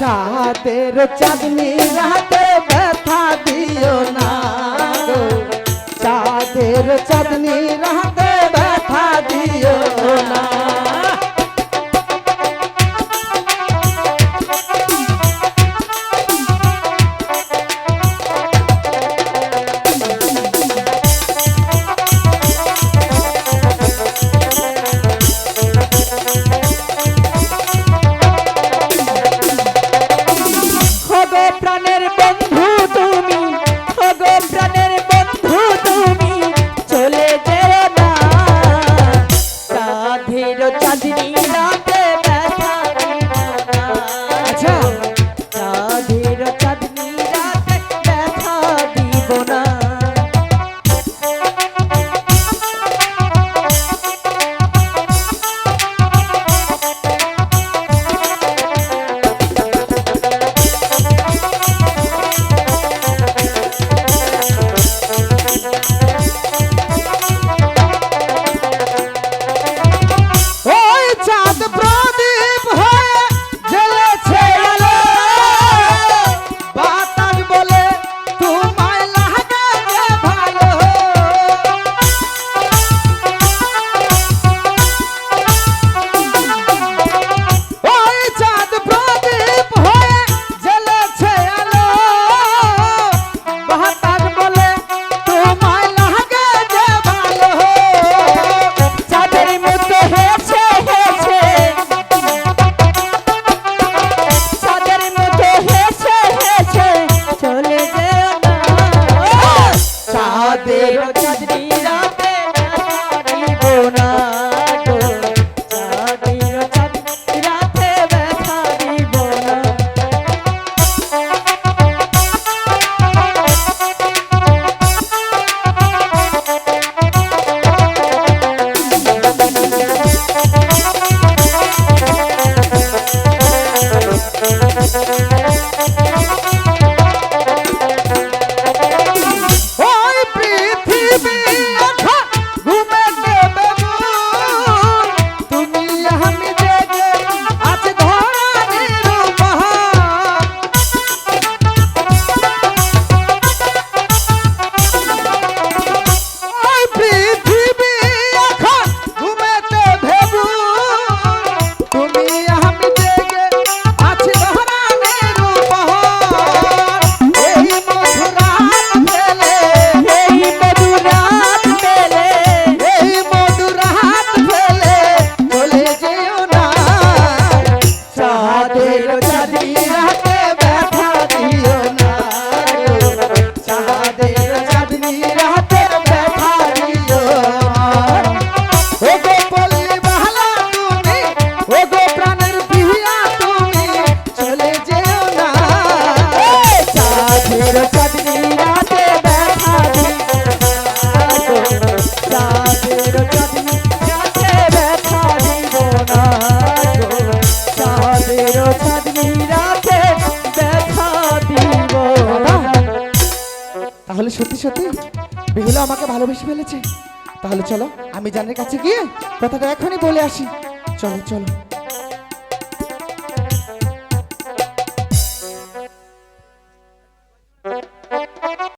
চাঁদের চাঁদনি রাতে ব্যথা দিও না চাঁদের চাঁদনি রাতে pra negar. তাহলে সত্যি সত্যি বেহুলা আমাকে ভালোবেসে ফেলেছে। তাহলে চলো, আমি জানের কাছে গিয়ে কথাটা এখনই বলে আসি। চলো চলো।